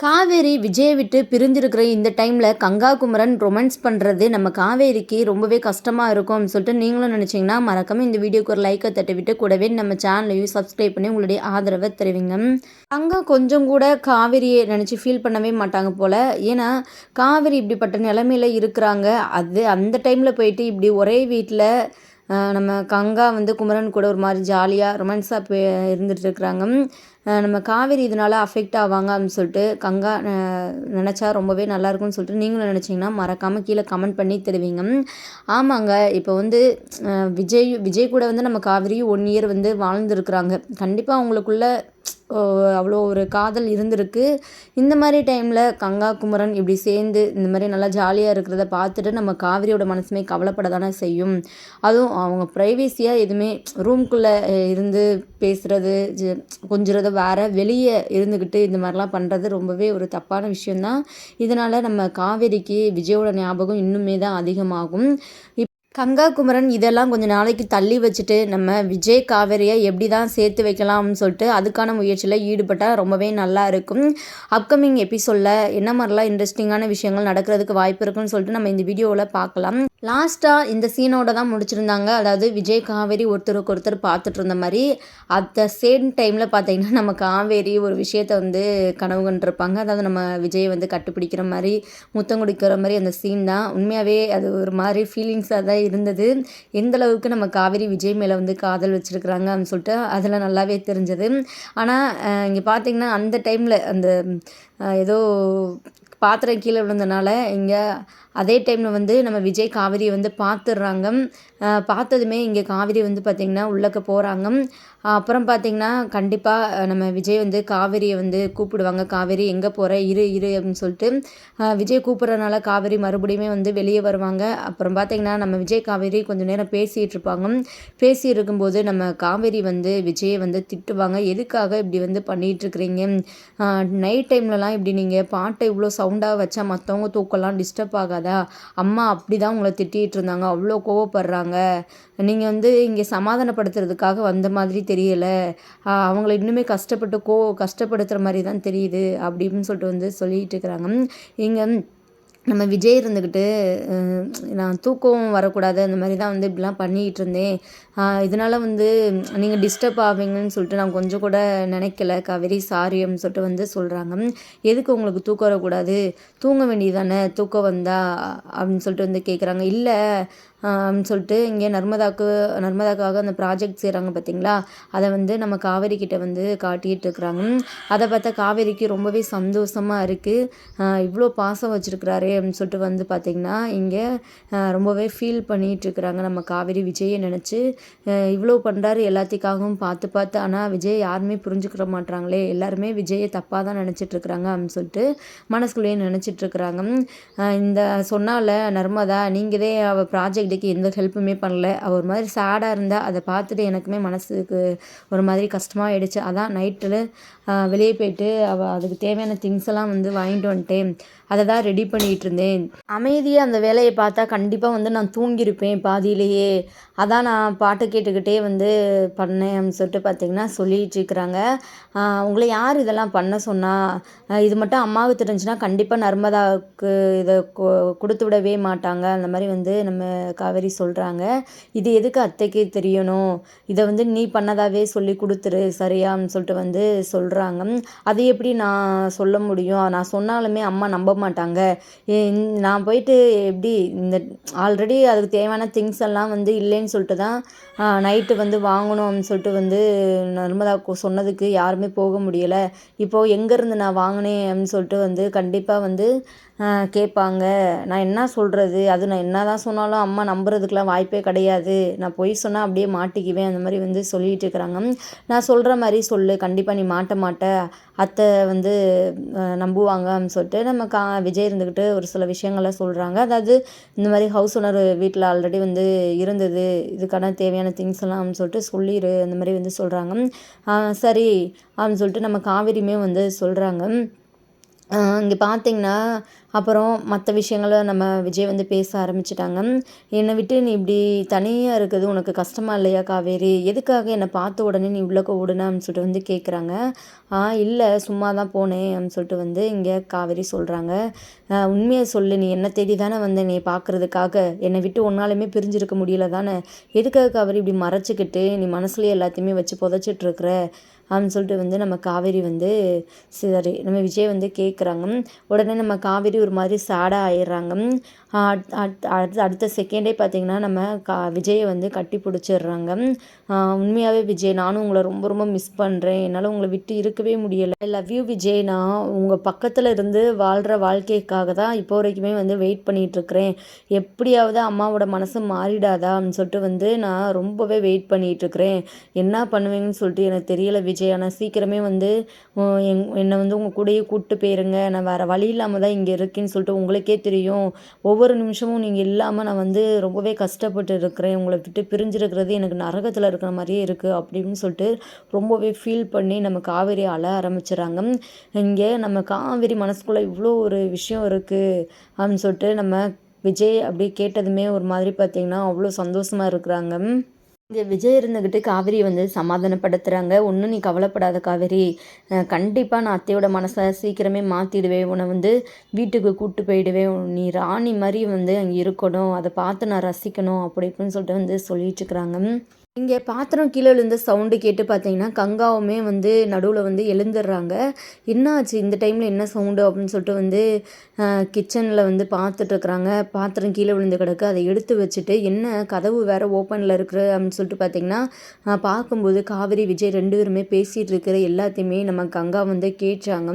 காவேரி விஜயை விட்டு பிரிஞ்சிருக்கிற இந்த டைமில் கங்கா குமரன் ரொமான்ஸ் பண்ணுறது நம்ம காவேரிக்கு ரொம்பவே கஷ்டமாக இருக்கும் சொல்லிட்டு நீங்களும் நினச்சிங்கன்னா மறக்காமல் இந்த வீடியோக்கு ஒரு லைக்கை தட்டி விட்டு கூடவே நம்ம சேனலையும் சப்ஸ்கிரைப் பண்ணி உங்களுடைய ஆதரவை தெரிவிங்க. கங்கா கொஞ்சம் கூட காவேரியை நினச்சி ஃபீல் பண்ணவே மாட்டாங்க போல். ஏன்னா காவேரி இப்படிப்பட்ட நிலமையில இருக்கிறாங்க. அது அந்த டைமில் போயிட்டு இப்படி ஒரே வீட்டில் நம்ம கங்கா வந்து குமரன் கூட ஒரு மாதிரி ஜாலியாக ரொமான்ஸாக போய் இருந்துகிட்ருக்குறாங்க இருக்கிறாங்க நம்ம காவேரி இதனால் அஃபெக்ட் ஆவாங்க அப்படின்னு சொல்லிட்டு கங்கா நினச்சா ரொம்பவே நல்லாயிருக்கும்னு சொல்லிட்டு நீங்களும் நினச்சிங்கன்னா மறக்காமல் கீழே கமெண்ட் பண்ணி தெரிவிங்க. ஆமாங்க. இப்போ வந்து விஜய் விஜய் கூட வந்து நம்ம காவேரி ஒன் இயர் வந்து வாழ்ந்துருக்குறாங்க. கண்டிப்பாக அவங்களுக்குள்ள அவ்வளோ ஒரு காதல் இருந்திருக்கு. இந்த மாதிரி டைமில் கங்கா குமரன் இப்படி சேர்ந்து இந்த மாதிரி நல்லா ஜாலியாக இருக்கிறத பார்த்துட்டு நம்ம காவிரியோட மனசுமே கவலைப்பட தானே செய்யும். அதுவும் அவங்க ப்ரைவேசியாக எதுவுமே ரூம்குள்ளே இருந்து பேசுகிறது கொஞ்சிறது வேறு வெளியே இருந்துக்கிட்டு இந்த மாதிரிலாம் பண்ணுறது ரொம்பவே ஒரு தப்பான விஷயந்தான் இதனால் நம்ம காவேரிக்கு விஜயோட ஞாபகம் இன்னுமே தான் அதிகமாகும். இப் கங்கா குமரன் இதெல்லாம் கொஞ்சம் நாளைக்கு தள்ளி வச்சுட்டு நம்ம விஜய் காவேரியை எப்படி தான் சேர்த்து வைக்கலாம்னு சொல்லிட்டு அதுக்கான முயற்சியில் ஈடுபட்டால் ரொம்பவே நல்லா இருக்கும். அப்கமிங் எபிசோடில் என்ன மாதிரிலாம் இன்ட்ரெஸ்டிங்கான விஷயங்கள் நடக்கிறதுக்கு வாய்ப்பு இருக்குன்னு சொல்லிட்டு நம்ம இந்த வீடியோவில் பார்க்கலாம். லாஸ்ட்டாக இந்த சீனோட தான் முடிச்சிருந்தாங்க. அதாவது விஜய் காவேரி ஒருத்தருக்கு ஒருத்தர் பார்த்துட்டு இருந்த மாதிரி. அட் த சேம் டைமில் பார்த்தீங்கன்னா நம்ம காவேரி ஒரு விஷயத்த வந்து கனவு கண்டிருப்பாங்க. அதாவது நம்ம விஜய் வந்து கட்டுப்பிடிக்கிற மாதிரி முத்தம் குடிக்கிற மாதிரி அந்த சீன் தான். உண்மையாகவே அது ஒரு மாதிரி ஃபீலிங்ஸாக தான் இருந்தது. எந்த அளவுக்கு நம்ம காவேரி விஜய் மேலே வந்து காதல் வச்சுருக்குறாங்க அப்படின்னு சொல்லிட்டு அதில் நல்லாவே தெரிஞ்சது. ஆனால் இங்கே பார்த்தீங்கன்னா அந்த டைமில் அந்த ஏதோ பாத்திரம் கீழே விழுந்தனால இங்கே அதே டைமில் வந்து நம்ம விஜய் காவேரியை வந்து பார்த்துடுறாங்க பார்த்ததுமே இங்கே காவேரி வந்து பார்த்திங்கன்னா உள்ளக்க போகிறாங்க அப்புறம் பார்த்திங்கன்னா கண்டிப்பாக நம்ம விஜய் வந்து காவேரியை வந்து கூப்பிடுவாங்க. காவேரி எங்கே போகிற இரு இரு அப்படின்னு சொல்லிட்டு விஜய் கூப்பிட்றதுனால காவேரி மறுபடியுமே வந்து வெளியே வருவாங்க. அப்புறம் பார்த்திங்கன்னா நம்ம விஜய் காவேரி கொஞ்சம் நேரம் பேசிகிட்டு இருப்பாங்க. பேசி இருக்கும்போது நம்ம காவேரி வந்து விஜயை வந்து திட்டுவாங்க. எதுக்காக இப்படி வந்து பண்ணிகிட்ருக்குறீங்க நைட் டைம்லலாம் இப்படி நீங்கள் பாட்டை இவ்வளோ சவுண்டாக வச்சா மற்றவங்க தூக்கம்லாம் டிஸ்டர்ப் ஆகாதா? அம்மா அப்படி தான் உங்களை திட்டிகிட்டு இருந்தாங்க. அவ்வளோ கோவப்படுறாங்க. நீங்கள் வந்து இங்கே சமாதானப்படுத்துறதுக்காக வந்த மாதிரி தெரியும் தெரியலை. அவங்கள இன்னுமே கஷ்டப்பட்டு கோ கஷ்டப்படுத்துகிற மாதிரி தான் தெரியுது அப்படின்னு சொல்லிட்டு வந்து சொல்லிகிட்டு இருக்கிறாங்க. இங்கே நம்ம விஜய் இருந்துக்கிட்டு நான் தூக்கம் வரக்கூடாது அந்த மாதிரி தான் வந்து இப்படிலாம் பண்ணிகிட்டு இருந்தேன். இதனால் வந்து நீங்கள் டிஸ்டர்ப் ஆவீங்கன்னு சொல்லிட்டு நான் கொஞ்சம் கூட நினைக்கல. கவரி சாரி அப்படின்னு சொல்லிட்டு வந்து சொல்கிறாங்க எதுக்கு உங்களுக்கு தூக்கம் வரக்கூடாது? தூங்க வேண்டியது தானே? தூக்கம் வந்தா அப்படின்னு சொல்லிட்டு வந்து கேட்குறாங்க இல்லை சொல்லிட்டு இங்கே நர்மதாக்கு நர்மதாக்காக அந்த ப்ராஜெக்ட் செய்கிறாங்க பார்த்தீங்களா அதை வந்து நம்ம காவேரி கிட்ட வந்து காட்டிகிட்டு இருக்கிறாங்க. அதை பார்த்தா காவேரிக்கு ரொம்பவே சந்தோஷமாக இருக்குது இவ்வளோ பாசம் வச்சுருக்கிறாரே அப்படின்னு சொல்லிட்டு வந்து பார்த்திங்கன்னா இங்கே ரொம்பவே ஃபீல் பண்ணிகிட்டு இருக்கிறாங்க நம்ம காவேரி விஜயை நினச்சி. இவ்வளோ பண்ணுறாரு எல்லாத்துக்காகவும் பார்த்து பார்த்து ஆனால் விஜய் யாருமே புரிஞ்சுக்கிற மாட்டாங்களே எல்லாருமே விஜயை தப்பாக தான் நினச்சிட்ருக்குறாங்க அப்படின்னு சொல்லிட்டு மனசுக்குள்ளேயே நினச்சிட்ருக்குறாங்க இந்த சொன்னால நர்மதா நீங்களே அவள் ப்ராஜெக்ட் இப்போதைக்கு எந்த ஹெல்ப்புமே பண்ணல. அவள் ஒரு மாதிரி சேடாக இருந்தால் அதை பார்த்துட்டு எனக்குமே மனசுக்கு ஒரு மாதிரி கஷ்டமாக ஆயிடுச்சு அதான் நைட்டில் வெளியே போயிட்டு அவள் அதுக்கு தேவையான திங்ஸ் எல்லாம் வந்து வாங்கிட்டு வந்துட்டேன். அதை தான் ரெடி பண்ணிகிட்டு இருந்தேன் அமைதியாக அந்த வேலையை பார்த்தா கண்டிப்பாக வந்து நான் தூங்கியிருப்பேன் பாதியிலேயே. அதான் நான் பாட்டு கேட்டுக்கிட்டே வந்து பண்ணேன் அப்படின்னு சொல்லிட்டு பார்த்தீங்கன்னா சொல்லிட்டு இருக்கிறாங்க. உங்களை யார் இதெல்லாம் பண்ண சொன்னால் இது மட்டும் அம்மாவுக்கு தெரிஞ்சுன்னா கண்டிப்பாக நர்மதாவுக்கு இதை கொடுத்து விடவே மாட்டாங்க. அந்த மாதிரி வந்து நம்ம காவேரி சொல்கிறாங்க இது எதுக்கு அத்தைக்கு தெரியணும்? இதை வந்து நீ பண்ணதாவே சொல்லி கொடுத்துரு சரியான்னு சொல்லிட்டு வந்து சொல்கிறாங்க அது எப்படி நான் சொல்ல முடியும்? நான் சொன்னாலுமே அம்மா நம்ப மாட்டாங்க நான் போயிட்டு எப்படி இந்த ஆல்ரெடி அதுக்கு தேவையான திங்ஸ் எல்லாம் வந்து இல்லைன்னு சொல்லிட்டு தான் நைட்டு வந்து வாங்கணும் அப்படின்னு சொல்லிட்டு வந்து நர்மதா சொன்னதுக்கு யாருமே போக முடியலை. இப்போது எங்கேருந்து நான் வாங்கினேன் அப்படின்னு சொல்லிட்டு வந்து கண்டிப்பாக வந்து கேட்பாங்க. நான் என்ன சொல்கிறது அது நான் என்ன தான் சொன்னாலும் அம்மா நம்புறதுக்கெலாம் வாய்ப்பே கிடையாது. நான் பொய் சொன்னால் அப்படியே மாட்டிக்குவேன். அந்த மாதிரி வந்து சொல்லிகிட்டு இருக்கிறாங்க. நான் சொல்கிற மாதிரி சொல்லு. கண்டிப்பாக நீ மாட்ட மாட்ட. அத்தை வந்து நம்புவாங்க அப்படின்னு சொல்லிட்டு நம்ம கா விஜய் இருந்துக்கிட்டு ஒரு சில விஷயங்களை சொல்கிறாங்க அதாவது இந்த மாதிரி ஹவுஸ் ஓனர் வீட்டில் ஆல்ரெடி வந்து இருந்தது. இதுக்கான தேவையான திங்ஸ் எல்லாம் சொல்லிட்டு சொல்லிடு அந்த மாதிரி வந்து சொல்கிறாங்க சரி அப்படின்னு சொல்லிட்டு நம்ம காவேரியுமே வந்து சொல்கிறாங்க இங்கே பார்த்தீங்கன்னா அப்புறம் மற்ற விஷயங்கள நம்ம விஜய் வந்து பேச ஆரம்பிச்சிட்டாங்க. என்னை விட்டு நீ இப்படி தனியாக இருக்குது உனக்கு கஷ்டமா இல்லையா காவேரி? எதுக்காக என்னை பார்த்த உடனே நீ உள்ளக்க ஓடுன அப்படின்னு சொல்லிட்டு வந்து கேட்குறாங்க ஆ இல்லை சும்மா தான் போனேன் அப்படின்னு சொல்லிட்டு வந்து இங்கே காவேரி சொல்கிறாங்க உண்மையை சொல்லு நீ என்ன தேடி தானே வந்த நீ பார்க்குறதுக்காக. என்னை விட்டு ஒன்னாலுமே பிரிஞ்சிருக்க முடியல தானே. எதுக்காக காவேரி இப்படி மறைச்சிக்கிட்டு நீ மனசுலேயே எல்லாத்தையுமே வச்சு புதைச்சிட்ருக்குற அப்படின்னு சொல்லிட்டு வந்து நம்ம காவேரி வந்து சரி நம்ம விஜய் வந்து கேட்குறாங்க உடனே நம்ம காவேரி ஒரு மாதிரி சேடாக ஆயிடுறாங்க. அடுத்த அடுத்த செகண்டே பார்த்திங்கன்னா நம்ம கா விஜயை வந்து கட்டி பிடிச்சிடுறாங்க. உண்மையாகவே விஜய் நானும் உங்களை ரொம்ப ரொம்ப மிஸ் பண்ணுறேன் என்னால் உங்களை விட்டு இருக்கவே முடியலை. I love you Vijay. நான் உங்கள் பக்கத்தில் இருந்து வாழ்கிற வாழ்க்கைக்காக தான் இப்போ வரைக்குமே வந்து வெயிட் பண்ணிகிட்ருக்கிறேன் எப்படியாவது அம்மாவோட மனசு மாறிடாதா அப்படின்னு சொல்லிட்டு வந்து நான் ரொம்பவே வெயிட் பண்ணிகிட்ருக்கிறேன் என்ன பண்ணுவீங்கன்னு சொல்லிட்டு எனக்கு தெரியலை விஜய். ஆனால் சீக்கிரமே வந்து எங் என்னை வந்து உங்கள் கூடயே கூப்பிட்டு போயிருங்க. நான் வேறு வழி இல்லாமல் தான் இங்கே இருக்கேன்னு சொல்லிட்டு உங்களுக்கே தெரியும். ஒவ்வொரு நிமிஷமும் நீங்கள் இல்லாமல் நான் வந்து ரொம்பவே கஷ்டப்பட்டு இருக்கிறேன். உங்களை விட்டு பிரிஞ்சிருக்கிறது எனக்கு நரகத்தில் இருக்கிற மாதிரியே இருக்குது அப்படின்னு சொல்லிட்டு ரொம்பவே ஃபீல் பண்ணி நம்ம காவேரி அழ ஆரம்பிச்சிடறாங்க இங்கே நம்ம காவேரி மனசுக்குள்ளே இவ்வளோ ஒரு விஷயம் இருக்குது அப்படின்னு சொல்லிட்டு நம்ம விஜய் அப்படி கேட்டதுமே ஒரு மாதிரி பார்த்திங்கன்னா அவ்வளோ சந்தோஷமாக இருக்கிறாங்க. இங்கே விஜய் இருந்துக்கிட்டு காவேரி வந்து சமாதானப்படுத்துகிறாங்க ஒன்றும் நீ கவலைப்படாத காவேரி. கண்டிப்பாக நான் அத்தையோட மனசை சீக்கிரமே மாற்றிடுவேன் உன்னை வந்து வீட்டுக்கு கூப்பிட்டு போயிடுவேன். நீ ராணி மாதிரி வந்து அங்கே இருக்கணும். அதை பார்த்து நான் ரசிக்கணும் அப்படி இப்படின்னு சொல்லிட்டு வந்து சொல்லிட்டு இருக்கிறாங்க. இங்கே பாத்திரம் கீழே விழுந்த சவுண்டு கேட்டு பார்த்தீங்கன்னா கங்காவுமே வந்து நடுவில் வந்து எழுந்துடுறாங்க. என்ன ஆச்சு இந்த டைமில் என்ன சவுண்டு அப்படின்னு சொல்லிட்டு வந்து கிச்சனில் வந்து பார்த்துட்ருக்குறாங்க பாத்திரம் கீழே விழுந்து கிடக்கு. அதை எடுத்து வச்சுட்டு என்ன கதவு வேறு ஓப்பனில் இருக்கிற அப்படின்னு சொல்லிட்டு பார்த்தீங்கன்னா பார்க்கும்போது காவிரி விஜய் ரெண்டு பேருமே பேசிகிட்டு இருக்கிற எல்லாத்தையுமே நம்ம கங்கா வந்து கேட்டாங்க.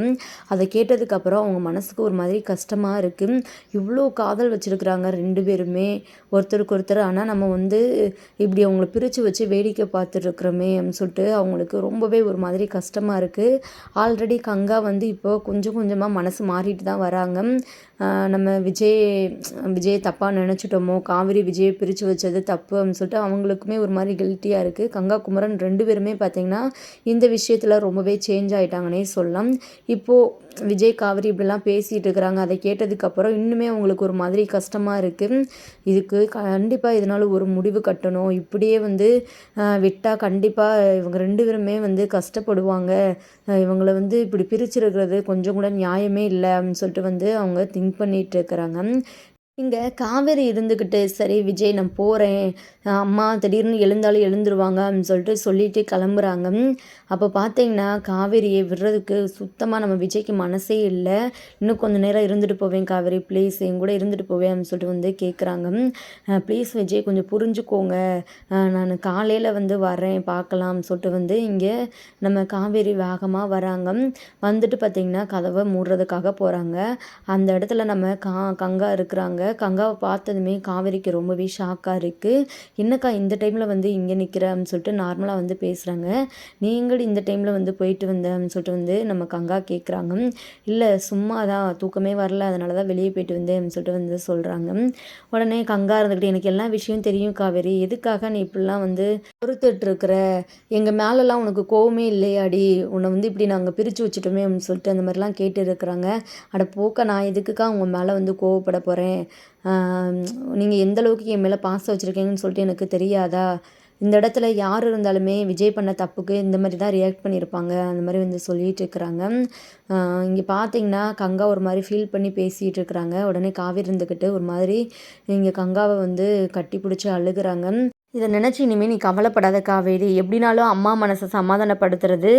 அதை கேட்டதுக்கப்புறம் அவங்க மனசுக்கு ஒரு மாதிரி கஷ்டமாக இருக்குது இவ்வளோ காதல் வச்சுருக்குறாங்க ரெண்டு பேருமே. ஒருத்தருக்கு ஒருத்தர். ஆனால் நம்ம வந்து இப்படி அவங்கள பிரித்து வச்சு வேடிக்கை பார்த்துட்ருக்குறோமே அப்படின்னு சொல்லிட்டு அவங்களுக்கு ரொம்பவே ஒரு மாதிரி கஷ்டமாக இருக்குது ஆல்ரெடி கங்கா வந்து இப்போ கொஞ்சம் கொஞ்சமாக மனசு மாறிட்டு தான் வராங்க. நம்ம விஜய் விஜய் தப்பாக நினச்சிட்டோமோ காவிரி விஜயை பிரித்து வச்சது தப்பு அப்படின்னு சொல்லிட்டு அவங்களுக்குமே ஒரு மாதிரி கில்ட்டியாக இருக்குது கங்கா குமரன் ரெண்டு பேருமே பார்த்திங்கன்னா இந்த விஷயத்தில் ரொம்பவே சேஞ்ச் ஆகிட்டாங்கன்னே சொல்லலாம். இப்போது விஜய் காவிரி இப்படிலாம் பேசிகிட்டு இருக்கிறாங்க. அதை கேட்டதுக்கப்புறம் இன்னுமே அவங்களுக்கு ஒரு மாதிரி கஷ்டமாக இருக்குது இதுக்கு கண்டிப்பாக இதனால் ஒரு முடிவு கட்டணும். இப்படியே வந்து விட்டால் கண்டிப்பாக இவங்க ரெண்டு பேருமே வந்து கஷ்டப்படுவாங்க. இவங்களை வந்து இப்படி பிரிச்சிருக்கிறது கொஞ்சம் கூட நியாயமே இல்லை அப்படின்னு சொல்லிட்டு வந்து அவங்க திங்க் பண்ணிகிட்டு இருக்கிறாங்க. இங்கே காவேரி இருந்துக்கிட்டு சரி விஜய் நான் போகிறேன் அம்மா திடீர்னு எழுந்தாலும் எழுந்துருவாங்க அப்படின்னு சொல்லிட்டு சொல்லிட்டு கிளம்புறாங்க. அப்போ பார்த்தீங்கன்னா காவேரியை விடுறதுக்கு சுத்தமாக நம்ம விஜய்க்கு மனசே இல்லை. இன்னும் கொஞ்சம் நேரம் இருந்துட்டு போவேன் காவேரி. ப்ளீஸ் என் கூட இருந்துட்டு போவேன் அப்படின்னு சொல்லிட்டு வந்து கேட்குறாங்க ப்ளீஸ் விஜய் கொஞ்சம் புரிஞ்சுக்கோங்க. நான் காலையில் வந்து வரேன் பார்க்கலாம்னு சொல்லிட்டு வந்து இங்கே நம்ம காவேரி வேகமாக வராங்க. வந்துட்டு பார்த்திங்கன்னா கதவை மூடுறதுக்காக போகிறாங்க அந்த இடத்துல நம்ம கா கங்கா இருக்கிறாங்க. கங்காவை பார்த்ததுமே காவேரிக்கு ரொம்பவே ஷாக்காக இருக்குது என்னக்கா இந்த டைமில் வந்து இங்கே நிற்கிறேன்னு சொல்லிட்டு நார்மலாக வந்து பேசுகிறாங்க நீங்கள் இந்த டைமில் வந்து போயிட்டு வந்தேன்னு சொல்லிட்டு வந்து நம்ம கங்கா கேட்குறாங்க இல்லை சும்மா தான் தூக்கமே வரல அதனால தான் வெளியே போயிட்டு வந்தேன் சொல்லிட்டு வந்து சொல்கிறாங்க உடனே கங்கா இருந்துக்கிட்டு எனக்கு எல்லா விஷயம் தெரியும் காவேரி. எதுக்காக நீ இப்படிலாம் வந்து பொறுத்துட்ருக்குற. எங்கள் மேலெல்லாம் உனக்கு கோவமே இல்லையாடி? உன்னை வந்து இப்படி நாங்கள் பிரித்து வச்சுட்டோமே அப்படின்னு சொல்லிட்டு அந்த மாதிரிலாம் கேட்டு இருக்கிறாங்க அட போக்க நான் எதுக்குக்கா உங்கள் மேலே வந்து கோவப்பட போகிறேன் நீங்கள் எந்தளவுக்கு என் மேலே பாசம் வச்சுருக்கீங்கன்னு சொல்லிட்டு எனக்கு தெரியாதா? இந்த இடத்துல யார் இருந்தாலுமே விஜய் பண்ண தப்புக்கு இந்த மாதிரி தான் ரியாக்ட் பண்ணியிருப்பாங்க அந்த மாதிரி வந்து சொல்லிகிட்டு இருக்கிறாங்க. இங்கே பார்த்தீங்கன்னா கங்கா ஒரு மாதிரி ஃபீல் பண்ணி பேசிகிட்டு இருக்கிறாங்க. உடனே காவேரி இருந்துக்கிட்டு ஒரு மாதிரி இங்கே கங்காவை வந்து கட்டி பிடிச்சி அழுகிறாங்க. இதை நினச்சி இனிமேல் நீ கவலைப்படாத காவேரி. எப்படினாலும் அம்மா மனசை சமாதானப்படுத்துறது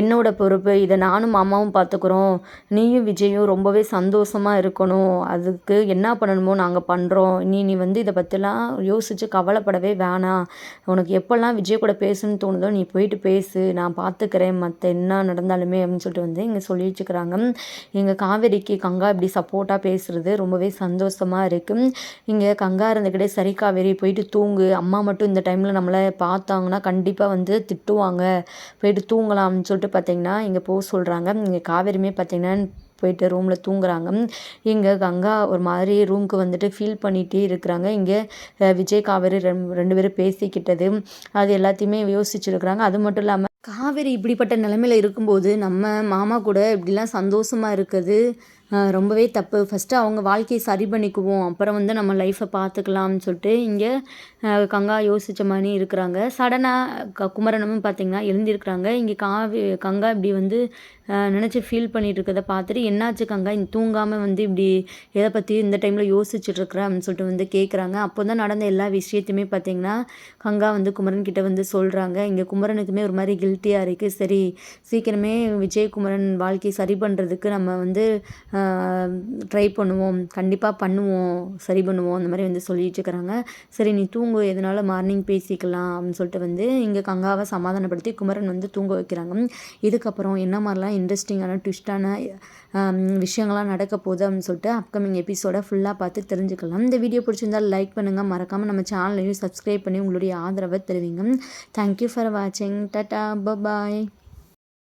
என்னோட பொறுப்பு. இதை நானும் அம்மாவும் பார்த்துக்குறோம் நீயும் விஜயும் ரொம்பவே சந்தோஷமாக இருக்கணும். அதுக்கு என்ன பண்ணணுமோ நாங்கள் பண்ணுறோம் நீ நீ வந்து இதை பற்றிலாம் யோசித்து கவலைப்படவே வேணாம். உனக்கு எப்போல்லாம் விஜய் கூட பேசணும்னு தோணுதோ நீ போயிட்டு பேசு. நான் பார்த்துக்கிறேன் மற்ற என்ன நடந்தாலுமே அப்படின்னு சொல்லிட்டு வந்து இங்கே சொல்லிட்டுருக்குறாங்க எங்கள் காவேரிக்கு கங்கா இப்படி சப்போர்ட்டாக பேசுகிறது ரொம்பவே சந்தோஷமாக இருக்குது இங்கே கங்கா இருந்துக்கிட்டே சரி காவேரி போயிட்டு தூங்கு. அம்மா மட்டும் மட்டும் இந்த டைமில் நம்மளை பார்த்தாங்கன்னா கண்டிப்பாக வந்து திட்டுவாங்க. போயிட்டு தூங்கலாம்னு சொல்லிட்டு பார்த்தீங்கன்னா இங்கே போக சொல்கிறாங்க இங்கே காவேரியுமே பார்த்தீங்கன்னா போயிட்டு ரூமில் தூங்குறாங்க. இங்கே கங்கா ஒரு மாதிரி ரூமுக்கு வந்துட்டு ஃபீல் பண்ணிகிட்டே இருக்கிறாங்க. இங்கே விஜய் காவேரி ரெண்டு பேரும் பேசிக்கிட்டது. அது எல்லாத்தையுமே யோசிச்சுருக்குறாங்க. அது மட்டும் இல்லாமல் காவேரி இப்படிப்பட்ட நிலமையில இருக்கும்போது நம்ம மாமா கூட இப்படிலாம் சந்தோஷமாக இருக்குது ரொம்பவே தப்பு. ஃபஸ்ட்டு அவங்க வாழ்க்கையை சரி பண்ணிக்குவோம். அப்புறம் வந்து நம்ம லைஃப்பை பார்த்துக்கலாம்னு சொல்லிட்டு இங்கே கங்கா யோசித்த மாதிரி இருக்கிறாங்க. சடனாக க குமரனும் பார்த்திங்கன்னா எழுந்திருக்கிறாங்க. இங்கே காவி கங்கா இப்படி வந்து நினச்சி ஃபீல் பண்ணிகிட்டு இருக்கிறத பார்த்துட்டு என்னாச்சு கங்கா? இங்கே தூங்காமல் வந்து இப்படி எதை பற்றி இந்த டைமில் யோசிச்சுட்டு அப்படின்னு சொல்லிட்டு வந்து கேட்குறாங்க அப்போ தான் நடந்த எல்லா விஷயத்தையுமே பார்த்திங்கன்னா கங்கா வந்து குமரன் கிட்ட வந்து சொல்கிறாங்க இங்கே குமரனுக்குமே ஒரு மாதிரி கில்ட்டியாக இருக்குது சரி சீக்கிரமே விஜயகுமரன் வாழ்க்கையை சரி பண்ணுறதுக்கு நம்ம வந்து ட்ரை பண்ணுவோம். கண்டிப்பாக பண்ணுவோம். சரி பண்ணுவோம். அந்த மாதிரி வந்து சொல்லிட்டுருக்கிறாங்க சரி நீ தூங்கு. எதனால மார்னிங் பேசிக்கலாம் அப்படின்னு சொல்லிட்டு வந்து இங்கே கங்காவை சமாதானப்படுத்தி குமரன் வந்து தூங்க வைக்கிறாங்க. இதுக்கப்புறம் என்ன மாதிரிலாம் இன்ட்ரெஸ்டிங்கான ட்விஸ்டான விஷயங்கள்லாம் நடக்க போகுது அப்படின்னு சொல்லிட்டு அப்கமிங் எபிசோட ஃபுல்லாக பார்த்து தெரிஞ்சுக்கலாம். இந்த வீடியோ பிடிச்சிருந்தால் லைக் பண்ணுங்கள் மறக்காமல் நம்ம சேனலையும் சப்ஸ்கிரைப் பண்ணி உங்களுடைய ஆதரவை தெரிவிங்க. தேங்க்யூ ஃபார் வாட்சிங் டட்டா பபாய்